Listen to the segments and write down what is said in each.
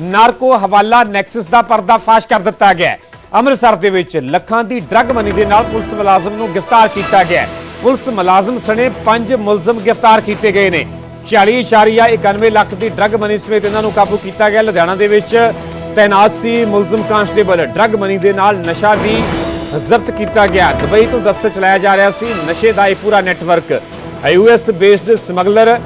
Narco hawala nexus ਦਾ ਪਰਦਾਫਾਸ਼ ਕਰ ਦਿੱਤਾ ਗਿਆ ਹੈ। ਅੰਮ੍ਰਿਤਸਰ ਦੇ ਵਿੱਚ ਲੱਖਾਂ ਦੀ ਡਰੱਗ ਮਨੀ ਦੇ ਨਾਲ ਪੁਲਿਸ ਮੁਲਾਜ਼ਮ ਨੂੰ ਗ੍ਰਿਫਤਾਰ ਕੀਤਾ ਗਿਆ ਹੈ। ਪੁਲਿਸ ਮੁਲਾਜ਼ਮ ਸਣੇ ਪੰਜ ਮੁਲਜ਼ਮ ਗ੍ਰਿਫਤਾਰ ਕੀਤੇ ਗਏ ਨੇ। 40.91 ਲੱਖ ਦੀ ਡਰੱਗ ਮਨੀ ਸਮੇਤ ਇਹਨਾਂ ਨੂੰ ਕਾਬੂ ਕੀਤਾ ਗਿਆ। ਲੁਧਿਆਣਾ ਦੇ ਵਿੱਚ ਤੈਨਾਤ ਸੀ ਮੁਲਜ਼ਮ ਕਾਂਸਟੇਬਲ। ਡਰੱਗ ਮਨੀ ਦੇ ਨਾਲ ਨਸ਼ਾ ਵੀ ਜ਼ਬਤ ਕੀਤਾ ਗਿਆ। ਦੁਬਈ ਤੋਂ ਦਸਤ ਚਲਾਇਆ ਜਾ ਰਿਹਾ ਸੀ। ਨਸ਼ੇ ਦਾ ਇਹ ਪੂਰਾ network. US based smuggler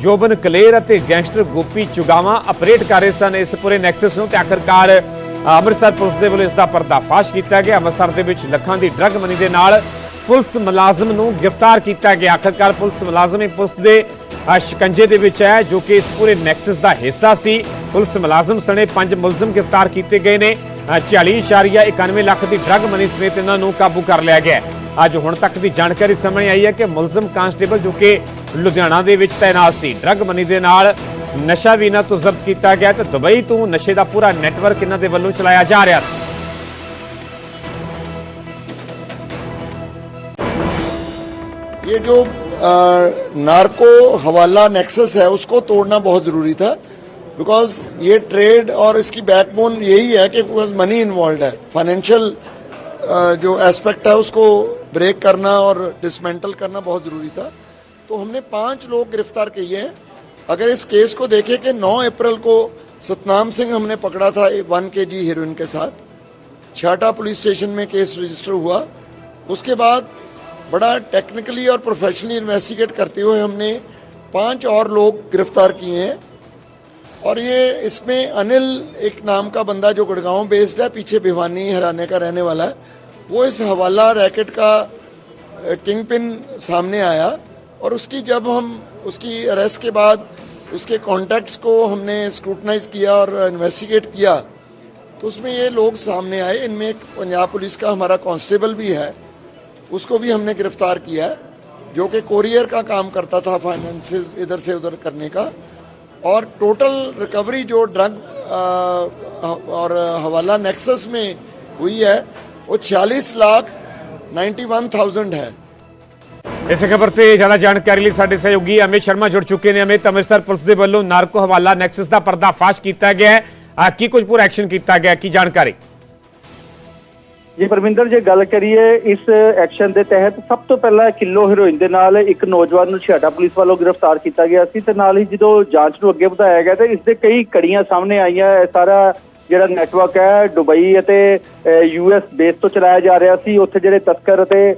Joban Kaler ਅਤੇ ਗੈਂਗਸਟਰ ਗੋਪੀ ਚੁਗਾਵਾ ਆਪਰੇਟ ਕਰ ਰਹੇ ਸਨ। ਇਸ ਪੂਰੇ ਨੈਕਸਸ ਨੂੰ ਤੇ ਆਖਰਕਾਰ ਅੰਮ੍ਰਿਤਸਰ ਪੁਲਿਸ ਦੇ ਵੱਲੋਂ ਇਸ ਦਾ ਪਰਦਾਫਾਸ਼ ਕੀਤਾ ਗਿਆ। ਅੰਮ੍ਰਿਤਸਰ ਦੇ ਵਿੱਚ ਲੱਖਾਂ ਦੀ ਡਰੱਗ ਮਨੀ ਦੇ ਨਾਲ ਪੁਲਿਸ ਮੁਲਾਜ਼ਮ ਨੂੰ ਗ੍ਰਿਫਤਾਰ ਕੀਤਾ ਗਿਆ। ਆਖਰਕਾਰ ਪੁਲਿਸ ਮੁਲਾਜ਼ਮ ਹੀ ਪੁਲਿਸ ਦੇ ਸ਼ਿਕੰਜੇ ਦੇ ਵਿੱਚ ਹੈ ਜੋ ਕਿ ਇਸ ਪੂਰੇ ਨੈਕਸਸ ਦਾ ਹਿੱਸਾ ਸੀ। ਪੁਲਿਸ ਮੁਲਾਜ਼ਮ ਸਣੇ ਪੰਜ ਮੁਲਜ਼ਮ ਗ੍ਰਿਫਤਾਰ ਕੀਤੇ ਗਏ ਨੇ। ਅਹ, 40.91 ਲੱਖ ਦੀ ਡਰੱਗ ਮਨੀ ਸਮੇਤ ਇਹਨਾਂ ਨੂੰ ਕਾਬੂ ਕਰ ਲਿਆ ਗਿਆ। ਅੱਜ ਹੁਣ ਤੱਕ ਦੀ ਜਾਣਕਾਰੀ ਸਾਹਮਣੇ ਆਈ ਹੈ ਕਿ ਮੁਲਜ਼ਮ ਕਾਂਸਟੇਬਲ ਜੋ ਕਿ ਲੁਧਿਆਣਾ ਦੇ ਵਿੱਚ ਤਾਇਨਾਤ ਸੀ ਡਰੱਗ ਮਨੀ ਦੇ ਨਾਲ ਨਸ਼ਾ ਵੀ ਇਹਨਾਂ ਤੋਂ ਜ਼ਬਤ ਕੀਤਾ ਗਿਆ ਤੇ ਦੁਬਈ ਤੋਂ ਨਸ਼ੇ ਦਾ ਪੂਰਾ ਨੈਟਵਰਕ ਇਹਨਾਂ ਦੇ ਵੱਲੋਂ ਚਲਾਇਆ ਜਾ ਰਿਹਾ ਸੀ ये जो अ, नार्को हवाला नेक्सस है उसको तोड़ना बहुत जरूरी था बिकॉज ये ट्रेड और इसकी बैकबोन यही है कि बिकॉज मनी इन्वॉल्व है फाइनेंशियल जो एस्पेक्ट है उसको ब्रेक करना और डिसमेंटल करना बहुत जरूरी था तो हमने पाँच लोग गिरफ़्तार किए हैं। अगर इस केस को देखें कि 9 अप्रैल को सतनाम सिंह हमने पकड़ा था वन के जी हीरोइन के साथ, छाटा पुलिस स्टेशन में केस रजिस्टर हुआ। उसके बाद बड़ा टेक्निकली और प्रोफेशनली इन्वेस्टिगेट करते हुए हमने पाँच और लोग गिरफ़्तार किए हैं। और ये इसमें अनिल एक नाम का बंदा जो गुड़गांव बेस्ड है, पीछे भिवानी हराने का रहने वाला है, वो इस हवाला रैकेट का किंग पिन सामने आया। और उसकी जब हम, उसकी अरेस्ट के बाद उसके कॉन्टैक्ट्स को हमने स्क्रूटनाइज किया और इन्वेस्टिगेट किया तो उसमें ये लोग सामने आए। इनमें एक पंजाब पुलिस का हमारा कांस्टेबल भी है। उसको भी हमने गिरफ़्तार किया है, जो कि कोरियर का काम करता था फाइनेंसेस इधर से उधर करने का। और टोटल रिकवरी जो ड्रग और हवाला नेक्सस में हुई है, वो छियालीस लाख नाइन्टी वन थाउज़ेंड है। ਇਸ ਖਬਰ ਤੇ ਜ਼ਿਆਦਾ ਜਾਣਕਾਰੀ ਲਈ ਸਾਡੇ ਸਹਿਯੋਗੀ ਅਮਿਤ ਸ਼ਰਮਾ ਜੁੜ ਚੁੱਕੇ ਨੇ। ਅਮਿਤ, ਅੰਮ੍ਰਿਤਸਰ ਪੁਲਿਸ ਦੇ ਵੱਲੋਂ ਨਾਰਕੋ ਹਵਾਲਾ ਨੈਕਸਸ ਦਾ ਪਰਦਾਫਾਸ਼ ਕੀਤਾ ਗਿਆ ਹੈ। ਕੀ ਕੁਝ ਪੂਰਾ ਐਕਸ਼ਨ ਕੀਤਾ ਗਿਆ? ਕੀ ਜਾਣਕਾਰੀ? ਜੀ, ਪਰਮਿੰਦਰ, ਜੇ ਗੱਲ ਕਰੀਏ ਇਸ ਐਕਸ਼ਨ ਦੇ ਤਹਿਤ ਸਭ ਤੋਂ ਪਹਿਲਾਂ ਕਿਲੋ ਹੀਰੋਇਨ ਦੇ ਨਾਲ ਇੱਕ ਨੌਜਵਾਨ ਨੂੰ ਛਿਆਟਾ ਪੁਲਿਸ ਵੱਲੋਂ ਗ੍ਰਿਫਤਾਰ ਕੀਤਾ ਗਿਆ ਸੀ ਤੇ ਨਾਲ ਹੀ ਜਦੋਂ ਜਾਂਚ ਨੂੰ ਅੱਗੇ ਵਧਾਇਆ ਗਿਆ ਤੇ ਇਸ ਦੇ ਕਈ ਕੜੀਆਂ ਸਾਹਮਣੇ ਆਈਆਂ। ਸਾਰਾ ਜਿਹੜਾ ਨੈਟਵਰਕ ਹੈ ਦੁਬਈ ਅਤੇ ਯੂਐਸ ਬੇਸ ਤੋਂ ਚਲਾਇਆ ਜਾ ਰਿਹਾ ਸੀ ਉੱਥੇ ਜਿਹੜੇ ਤਸਕਰ ਅਤੇ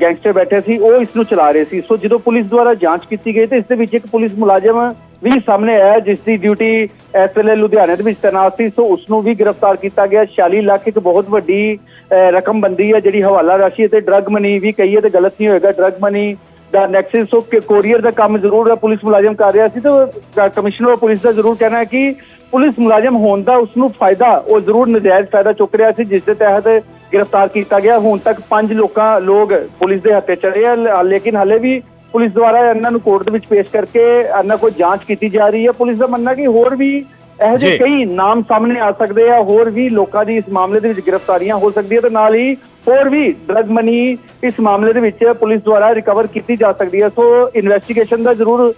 ਗੈਂਗਸਟਰ ਬੈਠੇ ਸੀ ਉਹ ਇਸ ਨੂੰ ਚਲਾ ਰਹੇ ਸੀ। ਸੋ ਜਦੋਂ ਪੁਲਿਸ ਦੁਆਰਾ ਜਾਂਚ ਕੀਤੀ ਗਈ ਤੇ ਇਸ ਦੇ ਵਿੱਚ ਇੱਕ ਪੁਲਿਸ ਮੁਲਾਜ਼ਮ ਵੀ ਸਾਹਮਣੇ ਆਇਆ ਜਿਸ ਦੀ ਡਿਊਟੀ ਇਸ ਵੇਲੇ ਲੁਧਿਆਣੇ ਦੇ ਵਿੱਚ ਤੈਨਾਤ ਸੀ। ਸੋ ਉਸ ਨੂੰ ਵੀ ਗ੍ਰਿਫਤਾਰ ਕੀਤਾ ਗਿਆ। 46 ਲੱਖ ਇੱਕ ਬਹੁਤ ਵੱਡੀ ਅਹ, ਰਕਮ ਬੰਦੀ ਹੈ ਜਿਹੜੀ ਹਵਾਲਾ ਰਾਸ਼ੀ ਅਤੇ ਡਰੱਗ ਮਨੀ ਵੀ ਕਹੀਏ ਤੇ ਗਲਤ ਨਹੀਂ ਹੋਏਗਾ। ਡਰੱਗ ਮਨੀ ਦਾ ਨੈਕਸਸ ਕਿ ਕੋਰੀਅਰ ਦਾ ਕੰਮ ਜ਼ਰੂਰ ਪੁਲਿਸ ਮੁਲਾਜ਼ਮ ਕਰ ਰਿਹਾ ਸੀ ਤੇ ਕਮਿਸ਼ਨਰ ਆਫ ਪੁਲਿਸ ਦਾ ਜ਼ਰੂਰ ਕਹਿਣਾ ਹੈ ਕਿ ਪੁਲਿਸ ਮੁਲਾਜ਼ਮ ਹੋਣ ਦਾ ਉਸ ਨੂੰ ਫਾਇਦਾ ਉਹ ਜ਼ਰੂਰ ਨਜਾਇਜ਼ ਫਾਇਦਾ ਚੁੱਕ ਰਿਹਾ ਸੀ ਜਿਸ ਦੇ ਤਹਿਤ ਗ੍ਰਿਫਤਾਰ ਕੀਤਾ ਗਿਆ ਹੁਣ ਤੱਕ ਪੰਜ ਲੋਕਾਂ ਲੋਕ ਪੁਲਿਸ ਦੇ ਹੱਥੇ ਚੜੇ ਆ ਲੇਕਿਨ ਹਲੇ ਵੀ ਪੁਲਿਸ ਦੁਆਰਾ ਇਹਨਾਂ ਨੂੰ ਕੋਰਟ ਦੇ ਵਿੱਚ ਪੇਸ਼ ਕਰਕੇ ਇਹਨਾਂ ਕੋਲ ਜਾਂਚ ਕੀਤੀ ਜਾ ਰਹੀ ਹੈ ਪੁਲਿਸ ਦਾ ਮੰਨਣਾ ਕਿ ਹੋਰ ਵੀ ਇਹੋ ਜਿਹੇ ਜੀ। ਕਈ ਨਾਮ ਸਾਹਮਣੇ ਆ ਸਕਦੇ ਆ ਹੋਰ ਵੀ ਲੋਕਾਂ ਦੀ ਇਸ ਮਾਮਲੇ ਦੇ ਵਿੱਚ ਗ੍ਰਿਫਤਾਰੀਆਂ ਹੋ ਸਕਦੀਆਂ ਤੇ ਨਾਲ ਹੀ ਹੋਰ ਵੀ ਡਰਗ ਮਨੀ ਇਸ ਮਾਮਲੇ ਦੇ ਵਿੱਚ ਪੁਲਿਸ ਦੁਆਰਾ ਰਿਕਵਰ ਕੀਤੀ ਜਾ ਸਕਦੀ ਹੈ। ਸੋ ਇਨਵੈਸਟੀਗੇਸ਼ਨ ਦਾ ਜ਼ਰੂਰ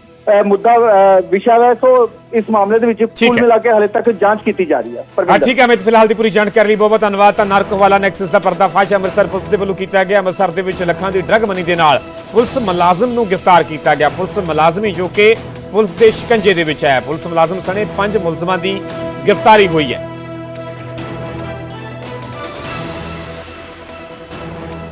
ਮੁੱਦਾ ਵਿਸ਼ਾ ਹੈ। ਸੋ ਇਸ ਮਾਮਲੇ ਦੇ ਵਿੱਚ ਕੁੱਲ। ਮਿਲਾ ਕੇ ਹਾਲੇ ਤੱਕ ਜਾਂਚ ਕੀਤੀ ਜਾ ਰਹੀ ਹੈ। ਹਾਂ। ਠੀਕ ਹੈ। ਅਮਿਤ ਫਿਲਹਾਲ ਦੀ ਪੂਰੀ ਜਾਣਕਾਰੀ ਲਈ ਬਹੁਤ ਬਹੁਤ ਧੰਨਵਾਦ। ਤਾਂ ਨਾਰਕੋ ਹਵਾਲਾ ਨੈਕਸਸ ਦਾ ਪਰਦਾਫਾਸ਼ ਅੰਮ੍ਰਿਤਸਰ ਪੁਲਿਸ ਦੇ ਵੱਲੋਂ ਕੀਤਾ ਗਿਆ। ਅੰਮ੍ਰਿਤਸਰ ਦੇ ਵਿੱਚ ਲੱਖਾਂ ਦੀ ਡਰੱਗ ਮਨੀ ਦੇ ਨਾਲ ਪੁਲਿਸ ਮੁਲਾਜ਼ਮ ਨੂੰ ਗ੍ਰਿਫਤਾਰ ਕੀਤਾ ਗਿਆ। ਪੁਲਿਸ ਮੁਲਾਜ਼ਮੀ ਜੋ ਕਿ ਪੁਲਿਸ ਦੇ ਸ਼ਿਕੰਜੇ ਦੇ ਵਿੱਚ ਹੈ। ਪੁਲਿਸ ਮੁਲਾਜ਼ਮ ਸਣੇ ਪੰਜ ਮੁਲਜ਼ਮਾਂ ਦੀ ਗ੍ਰਿਫਤਾਰੀ ਹੋਈ ਹੈ।